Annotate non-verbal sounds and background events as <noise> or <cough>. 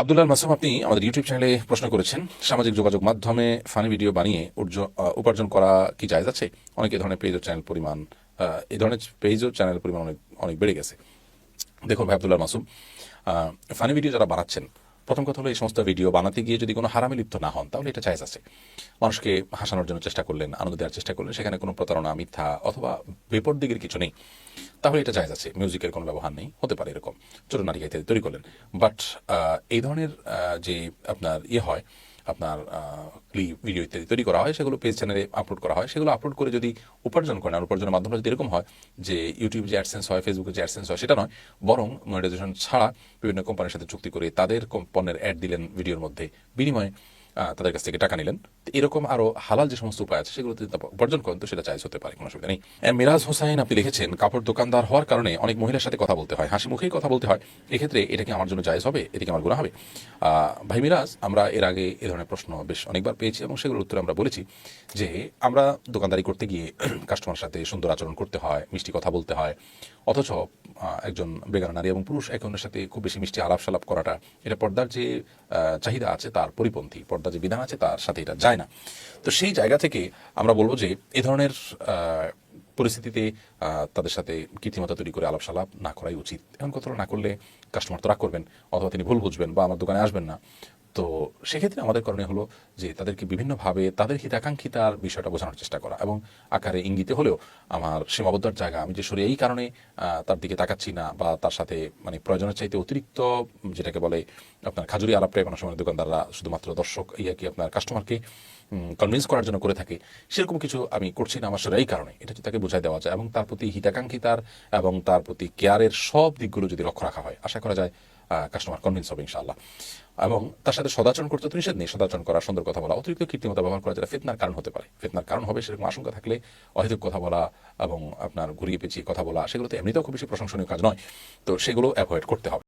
আব্দুল্লাহ মাসুম, আপনি আমাদের ইউটিউব চ্যানেলে প্রশ্ন করেছেন, সামাজিক যোগাযোগ মাধ্যমে ফানি ভিডিও বানিয়ে উপার্জন করা কি জায়জ আছে? অনেক এ ধরনের পেজ ও চ্যানেল পরিমাণ এই ধরনের পেজ ও চ্যানেল পরিমাণ অনেক অনেক বেড়ে গেছে। দেখুন ভাই আব্দুল্লাহ মাসুম ফানি ভিডিও যারা বানাচ্ছেন, প্রথম কথা হলো এই সমস্ত ভিডিও বানাতে গিয়ে যদি কোনো হারামে লিপ্ত না হন, তাহলে এটা চাইজ আছে। মানুষকে হাসানোর জন্য চেষ্টা করলেন, আনন্দ দেওয়ার চেষ্টা করলেন, সেখানে কোনো প্রতারণা, মিথ্যা অথবা বিপদ দিকের কিছু নেই। তাহলে এটা জায়গা আছে। মিউজিকের কোনো ব্যবহার নেই, হতে পারে এরকম। ছোট নাটিকা ইত্যাদি তৈরি করলেন। বাট এই ধরনের যে আপনার ইয়ে হয়, আপনার ক্লিপ ভিডিও ইত্যাদি তৈরি করা হয়, সেগুলো পেজ চ্যানেলে আপলোড করা হয়। সেগুলো আপলোড করে যদি উপার্জন করেন, আর উপার্জনের মাধ্যমটা যদি এরকম হয় যে ইউটিউব যে অ্যাডসেন্স হয় ফেসবুকে যে অ্যাডসেন্স হয়, সেটা নয়, বরং মনিটাইজেশন ছাড়া বিভিন্ন কোম্পানির সাথে চুক্তি করে তাদের পণ্যের অ্যাড দিলেন ভিডিওর মধ্যে। বিনিময়ে তাদের কাছ থেকে টাকা নিলেন। তো এরকম আরও হালাল যে সমস্ত উপায় আছে সেগুলো যদি উপার্জন করেন, তো সেটা চাইজ হতে পারে, কোনো অসুবিধা নেই। মিরাজ হোসাইন, আপনি লিখেছেন, কাপড় দোকানদার হওয়ার কারণে অনেক মহিলার সাথে কথা বলতে হয়, হাসি মুখেই কথা বলতে হয়। এক্ষেত্রে এটা কি আমার জন্য জায়জ হবে? এটা কি আমার গুণা হবে? ভাই মিরাজ, আমরা এর আগে এ ধরনের প্রশ্ন বেশ অনেকবার পেয়েছি এবং সেগুলোর উত্তরে আমরা বলেছি যে আমরা দোকানদারি করতে গিয়ে <clears throat> কাস্টমার সাথে সুন্দর আচরণ করতে হয়, মিষ্টি কথা বলতে হয়, অথচ একজন বেগানা নারী এবং পুরুষ একে অন্যের সাথে খুব বেশি মিষ্টি আলাপ সালাপ করাটা এটা পর্দার যে চাহিদা আছে তার পরিপন্থী। পর্দার যে বিধান আছে তার সাথে এটা যায় না। তো সেই জায়গা থেকে আমরা বলব যে এ ধরনের পরিস্থিতিতে তাদের সাথে কীর্তিমতা তৈরি করে আলাপ সালাপ না করাই উচিত। এমন কথা না করলে কাস্টমার তো রাগ করবেন, অথবা তিনি ভুল বুঝবেন বা আমার দোকানে আসবেন না। তো সেক্ষেত্রে আমাদের করণীয় হলো যে তাদেরকে বিভিন্নভাবে তাদের হিতাকাঙ্ক্ষিতার বিষয়টা বোঝানোর চেষ্টা করা এবং আকারে ইঙ্গিতে হলেও আমার সীমাবদ্ধর জায়গা আমি যে সরে এই কারণে তার দিকে তাকাচ্ছি না বা তার সাথে মানে প্রয়োজনের চাইতে অতিরিক্ত যেটাকে বলে আপনার খাজুরি আলাপটাই অনেক সময় দোকানদাররা শুধুমাত্র দর্শক ইয়ে কি আপনার কাস্টমারকে কনভিন্স করার জন্য করে থাকে। সেরকম কিছু আমি করছি না আমার সরে এই কারণে। এটা যদি তাকে বোঝাই দেওয়া যায় এবং তার প্রতি হিতাকাঙ্ক্ষিতার এবং তার প্রতি কেয়ারের সব দিকগুলো যদি লক্ষ্য রাখা হয়, আশা করা যায় কাস্টমার কনভিন্স হবে ইনশাল্লাহ এবং তার সাথে সদাচরণ করতে তো নিষেধ নেই, সদাচরণ করা, সুন্দর কথা বলা, অতিরিক্ত কৃত্রিমতা ব্যবহার করা যেটা ফেতনার কারণ হতে পারে। ফেতনার কারণ হবে সেরকম আশঙ্কা থাকলে অহেতুক কথা বলা এবং আপনার ঘুরিয়ে পেঁচিয়ে কথা বলা, সেগুলো তো এমনিতেও খুব বেশি প্রশংসনীয় কাজ নয়। তো সেগুলো অ্যাভয়েড করতে হবে।